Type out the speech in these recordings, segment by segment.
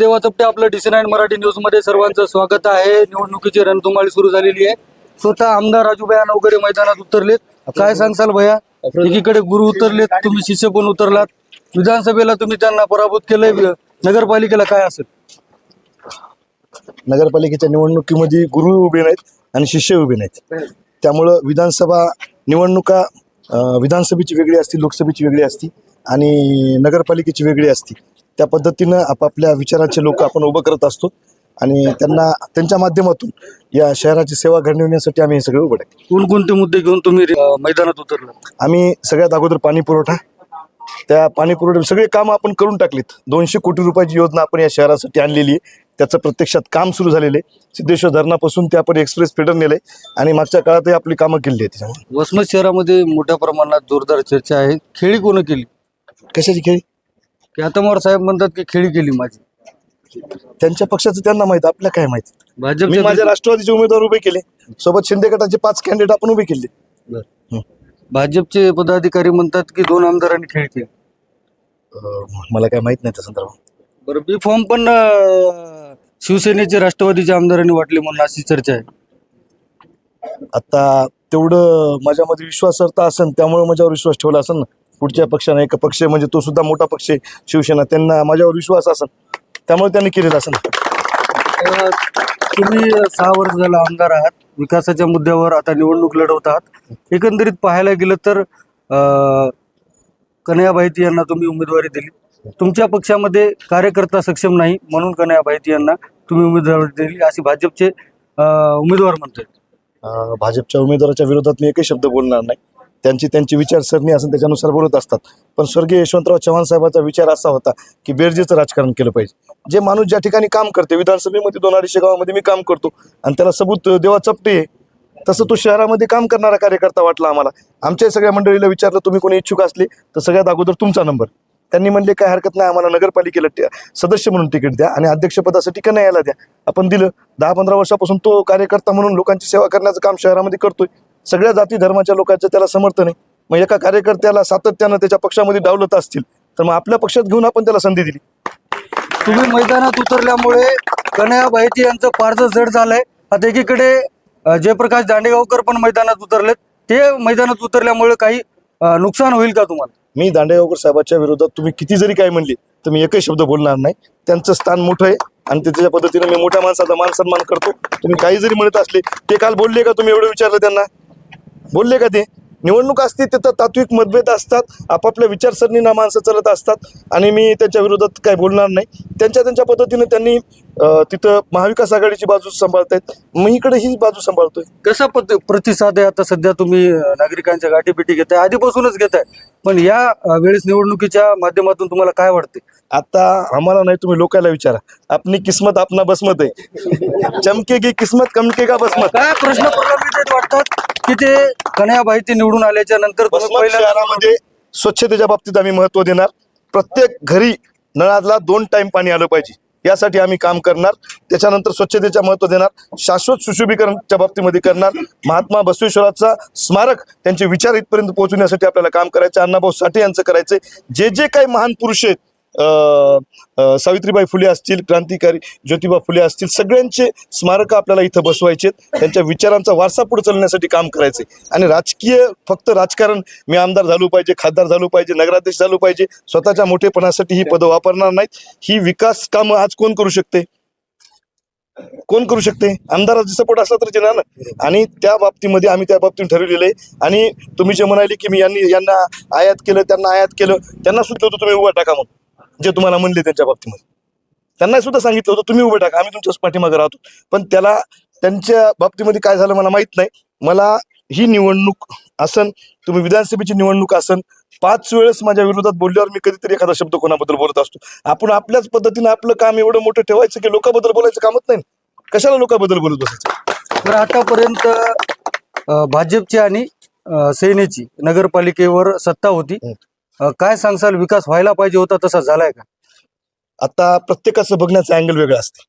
देवा चपटे आपलं डिसी नाईन मराठी न्यूजमध्ये सर्वांचं स्वागत आहे. निवडणुकीची रणधुमाळी सुरू झालेली आहे. स्वतः आमदार राजू नवगरे वगैरे मैदानात उतरलेत. काय सांगसाल भया? एकीकडे गुरु उतरलेत तुम्ही शिष्य पण उतरलात. विधानसभेला तुम्ही त्यांना पराभूत केलंय. नगरपालिकेला काय असेल? नगरपालिकेच्या निवडणुकीमध्ये गुरु उभे नाहीत आणि शिष्य उभे नाहीत. त्यामुळं विधानसभा निवडणुका विधानसभेची वेगळी असती लोकसभेची वेगळी असती आणि नगरपालिकेची वेगळी असती त्या पद्धतीनं आपापल्या विचाराचे लोक आपण उभं करत असतो. आणि त्यांना त्यांच्या माध्यमातून या शहराची सेवा घडविण्यासाठी आम्ही हे सगळे उभं आहे कोणकोणते मुद्दे घेऊन तुम्ही अं, मैदानात उतरलात? आम्ही सगळ्यात अगोदर पाणी पुरवठा. त्या पाणी पुरवठा सगळे कामं आपण करून टाकलीत. दोनशे कोटी रुपयाची योजना आपण या शहरासाठी आणलेली आहे. त्याचं प्रत्यक्षात काम सुरू झालेलं आहे. सिद्धेश्वर धरणापासून ते आपण एक्सप्रेस फेडर नेलंय आणि मागच्या काळातही आपली कामं केली आहेत त्याच्यामुळे. वसमत शहरामध्ये मोठ्या प्रमाणात जोरदार चर्चा आहे. खेळी कोण केली? कशाची खेळी? ख्यातमार साहेब म्हणतात की खेळी केली माझी. त्यांच्या पक्षाचं त्यांना माहीत आपल्या काय माहीत? मी भाजपच्या माझ्या राष्ट्रवादीचे उमेदवार उभे केले. सोबत शिंदे गटाचे पाच कॅन्डिडेट आपण उभे केले. भाजपचे पदाधिकारी म्हणतात की दोन आमदारांनी खेळ केली. अं, मला काय माहीत नाही त्या संदर्भात. बरं बी फॉर्म पण अं, शिवसेनेचे राष्ट्रवादीच्या आमदारांनी वाटले म्हणून अशी चर्चा आहे. आता तेवढं माझ्यामध्ये विश्वासार्हता असेल त्यामुळे माझ्यावर विश्वास ठेवला असेल ना. पुढच्या पक्षाने एक पक्ष म्हणजे तो सुद्धा मोठा पक्ष आहे शिवसेना. त्यांना माझ्यावर विश्वास असेल त्यामुळे त्यांनी केलेला असेल. तुम्ही सहा वर्ष झाला आमदार आहात विकासाच्या मुद्द्यावर आता निवडणूक लढवत आहात एकंदरीत पाहायला गेलं तर अं, कन्हैया बाहिती यांना तुम्ही उमेदवारी दिली. तुमच्या पक्षामध्ये कार्यकर्ता सक्षम नाही म्हणून कन्हैया बाहिती यांना तुम्ही उमेदवारी दिली. अशी भाजपचे उमेदवार म्हणतात अं, भाजपच्या उमेदवाराच्या विरोधात मी एकही शब्द बोलणार नाही. त्यांची त्यांची विचारसरणी असेल त्याच्यानुसार बोलत असतात. पण स्वर्गीय यशवंतराव चव्हाण साहेबांचा विचार असा होता की बेरजेचं राजकारण केलं पाहिजे. जे माणूस ज्या ठिकाणी काम करते विधानसभेमध्ये दोन अडीचशे गावामध्ये मी काम करतो आणि त्याला सबूत देवा चपटे आहे तसं तो शहरामध्ये काम करणारा कार्यकर्ता वाटला आम्हाला. आमच्या सगळ्या मंडळीला विचारलं तुम्ही कोणी इच्छुक असले तर सगळ्यात अगोदर तुमचा नंबर. त्यांनी म्हणले काय हरकत नाही आम्हाला नगरपालिकेला सदस्य म्हणून तिकीट द्या आणि अध्यक्षपदासाठी का नाही यायला द्या. आपण दिलं. दहा पंधरा वर्षापासून तो कार्यकर्ता म्हणून लोकांची सेवा करण्याचं काम शहरामध्ये करतोय. सगळ्या जाती धर्माच्या लोकांचं त्याला समर्थन आहे. मग एका कार्यकर्त्याला सातत्यानं त्याच्या पक्षामध्ये डावलत असतील तर मग आपल्या पक्षात घेऊन आपण त्याला संधी दिली. तुम्ही मैदानात उतरल्यामुळे कन्हैया बाहिती यांचं फारच जड झालंय. आता एकीकडे जयप्रकाश दांडेगावकर पण मैदानात उतरलेत. ते मैदानात उतरल्यामुळे काही नुकसान होईल का तुम्हाला? मी दांडेगावकर साहेबाच्या विरोधात तुम्ही किती जरी काय म्हणली तर मी एकही शब्द बोलणार नाही. त्यांचं स्थान मोठं आहे आणि त्याच्या पद्धतीने मी मोठ्या माणसाचा मान सन्मान करतो. तुम्ही काही जरी म्हणत असले ते काल बोलले का तुम्ही एवढं विचारलं त्यांना? बोलले का ते? निवडणूक असते तिथं तात्विक मतभेद असतात आपापल्या विचारसरणीना माणसं चालत असतात. आणि मी त्यांच्या विरोधात काय बोलणार नाही. त्यांच्या त्यांच्या पद्धतीने त्यांनी तिथं महाविकास आघाडीची बाजू सांभाळतायत. मी इकडे ही बाजू सांभाळतोय. कसा पत- प्रतिसाद आहे आता सध्या तुम्ही नागरिकांच्या गाठीपिटी घेताय? आधीपासूनच घेताय. पण या वेळेस निवडणुकीच्या माध्यमातून तुम्हाला काय वाटते आता आम्हाला नाही तुम्ही लोकांना विचारा. आपली किस्मत आपला बसमत आहे. चमकेगी किस्मत कमकेगा बसमत? काय प्रश्न वाटतात की ते कन्हैया बाहिती निवडून आल्याच्यानंतर शहरामध्ये स्वच्छतेच्या बाबतीत आम्ही महत्त्व देणार. प्रत्येक घरी नळाला दोन टाइम पाणी आलं पाहिजे. यासाठी आम्ही काम करणार. त्याच्यानंतर स्वच्छतेच्या महत्त्व देणार. शाश्वत सुशोभीकरणच्या बाबतीमध्ये करणार. महात्मा बसवेश्वराचा स्मारक त्यांचे विचार इथपर्यंत पोहोचवण्यासाठी आपल्याला काम करायचं अण्णाभाऊ साठे यांचं करायचंय. जे जे काही महान पुरुष आहेत सावित्रीबाई फुले असतील क्रांतिकारी ज्योतिबा फुले असतील सगळ्यांचे स्मारक आपल्याला इथं बसवायचे त्यांच्या विचारांचा वारसा पुढे चालण्यासाठी काम करायचे आणि राजकीय फक्त राजकारण मी आमदार झालो पाहिजे खासदार झालो पाहिजे नगराध्यक्ष झालो पाहिजे स्वतःच्या मोठेपणासाठी ही पदं वापरणार नाहीत. ही विकास कामं आज कोण करू शकते? कोण करू शकते? आमदाराचा सपोर्ट असला तर येणार ना. आणि त्या बाबतीमध्ये आम्ही त्या बाबतीत ठरवलेलं आहे. आणि तुम्ही जे म्हणाले की मी यांनी यांना आयात केलं त्यांना आयात केलं त्यांना सुद्धा तुम्ही उभा टाका म्हणून जे तुम्हाला म्हणले त्यांच्या बाबतीमध्ये. त्यांना सुद्धा सांगितलं होतं तुम्ही उभे टाका आम्ही तुमच्याच पाठीमागे राहतो. पण त्याला त्यांच्या बाबतीमध्ये काय झालं मला माहीत नाही. मला ही निवडणूक असन तुम्ही विधानसभेची निवडणूक असन पाच वेळेस माझ्या विरोधात बोलल्यावर मी कधीतरी एखादा शब्द कोणाबद्दल बोलत असतो. आपण आपल्याच पद्धतीने आपलं काम एवढं मोठं ठेवायचं की लोकांबद्दल बोलायचं कामच नाही. कशाला लोकांबद्दल बोलत बसायचं? तर आतापर्यंत भाजपची आणि सेनेची नगरपालिकेवर सत्ता होती. काय सांगसाल विकास व्हायला पाहिजे होता तसा झालाय का? आता प्रत्येकाचं बघण्याचं अँगल वेगळं असते.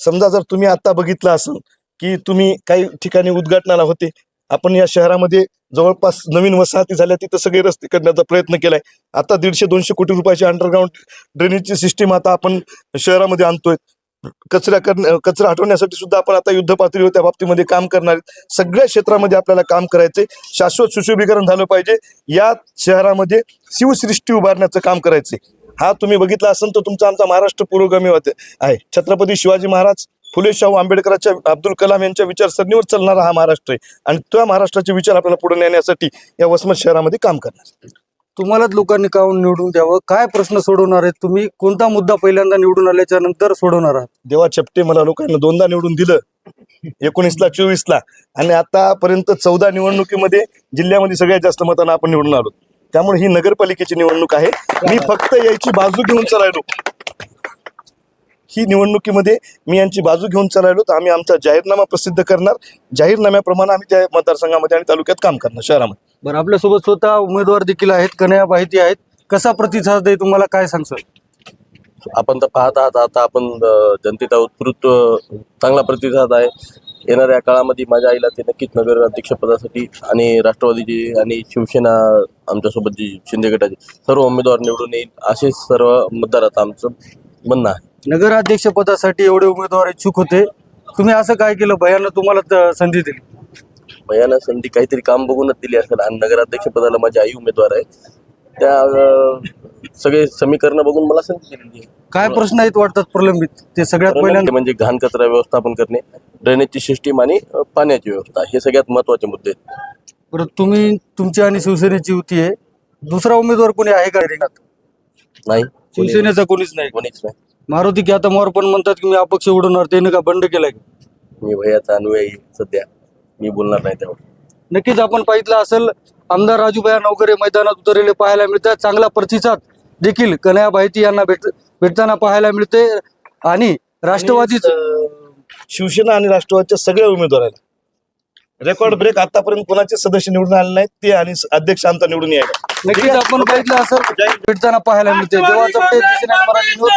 समजा जर तुम्ही आता बघितलं असेल की तुम्ही काही ठिकाणी उद्घाटनाला होते आपण या शहरामध्ये जवळपास नवीन वसाहती झाल्या तिथं सगळे रस्ते करण्याचा प्रयत्न केलाय. आता दीडशे दोनशे कोटी रुपयाची अंडरग्राऊंड ड्रेनेजची सिस्टीम आता आपण शहरामध्ये आणतोय. कचरा करण कचरा हटवण्यासाठी सुद्धा आपण आता युद्ध पातळीवर त्या बाबतीमध्ये काम करणार सगळ्या क्षेत्रामध्ये आपल्याला काम करायचंय. शाश्वत सुशोभीकरण झालं पाहिजे. या शहरामध्ये शिवसृष्टी उभारण्याचं काम करायचंय. हा तुम्ही बघितला असेल तर तुमचा आमचा महाराष्ट्र पुरोगामी होते आहे. छत्रपती शिवाजी महाराज फुले शाहू आंबेडकरांच्या अब्दुल कलाम यांच्या विचारसरणीवर चालणारा हा महाराष्ट्र आहे. आणि त्या महाराष्ट्राचे विचार आपल्याला पुढे नेण्यासाठी या वसमत शहरामध्ये काम करणार तुम्हालाच लोकांनी काऊन निवडून द्यावं? काय प्रश्न सोडवणार आहेत तुम्ही? कोणता मुद्दा पहिल्यांदा निवडून आल्याच्यानंतर सोडवणार आहात? देवा चपटे मला लोकांना दोनदा निवडून दिलं. एकोणीसला चोवीसला. आणि आतापर्यंत चौदा निवडणुकीमध्ये जिल्ह्यामध्ये सगळ्यात जास्त मतांना आपण निवडून आलो. त्यामुळे ही नगरपालिकेची निवडणूक आहे. मी फक्त याची बाजू घेऊन चालायलो. ही निवडणुकीमध्ये मी यांची बाजू घेऊन चालायलो. तर आम्ही आमचा जाहीरनामा प्रसिद्ध करणार. जाहीरनाम्याप्रमाणे आम्ही त्या मतदारसंघामध्ये आणि तालुक्यात काम करणार. शहरामध्ये. बरं आपल्यासोबत स्वतः उमेदवार देखील आहेत कन्या माहिती आहेत. कसा प्रतिसाद आहे तुम्हाला काय सांगसाल आपण तर पाहत आहात आता आपण अ, जनतेचा उत्स्फूर्त अ, चांगला प्रतिसाद आहे. येणाऱ्या काळामध्ये माझ्या आईला ते नक्कीच नगर अध्यक्षपदासाठी आणि राष्ट्रवादीची आणि शिवसेना आमच्यासोबत जी शिंदे गटाचे सर्व उमेदवार निवडून येईल असे सर्व मतदारात आमचं म्हणणं आहे. नगराध्यक्ष पदासाठी एवढे उमेदवार इच्छुक होते. तुम्ही असं काय केलं? भयानं तुम्हाला त- संधी दिली. भयानं संधी काहीतरी काम बघूनच दिली असेल. आणि नगराध्यक्षपदाला माझी आई उमेदवार आहे त्या अ, सगळे समीकरणं बघून मला संधी दिलेली आहे. काय प्रश्न आहेत वाटतात प्रलंबित? ते सगळ्यात पहिल्यांदा म्हणजे घाण कचरा व्यवस्थापन करणे ड्रेनेजची सिस्टीम आणि अ, पाण्याची व्यवस्था हे सगळ्यात महत्त्वाचे मुद्दे आहेत. बरं तुम्ही तुमची आणि शिवसेनेची युती आहे. दुसरा उमेदवार कोणी आहे का रिंगणात नाही. कोणी- शिवसेनेचा कोणीच नाही. कोणीच नाही. मारुती की आता मोर पण म्हणतात की मी अपक्ष उडवणार त्याने का बंड केलाय? मी भैयाचा अनुयायी सध्या. मी बोलणार नाही त्यावर नक्कीच आपण पाहिलं असेल आमदार राजूभाई नवकरे मैदानात उतरलेले पाहायला मिळतात. चांगला प्रतिसाद देखील कन्हैया भाईती यांना भेट भेटताना पाहायला मिळते. आणि राष्ट्रवादीच शिवसेना आणि राष्ट्रवादीच्या सगळ्या उमेदवारांना. रेकॉर्ड ब्रेक आतापर्यंत कोणाचे सदस्य निवडून आले नाहीत ते आणि अध्यक्ष आमचा निवडून यायला. नक्कीच आपण पाहिलं असेल भेटताना पाहायला मिळते. देवाचं मराठी न्यूज.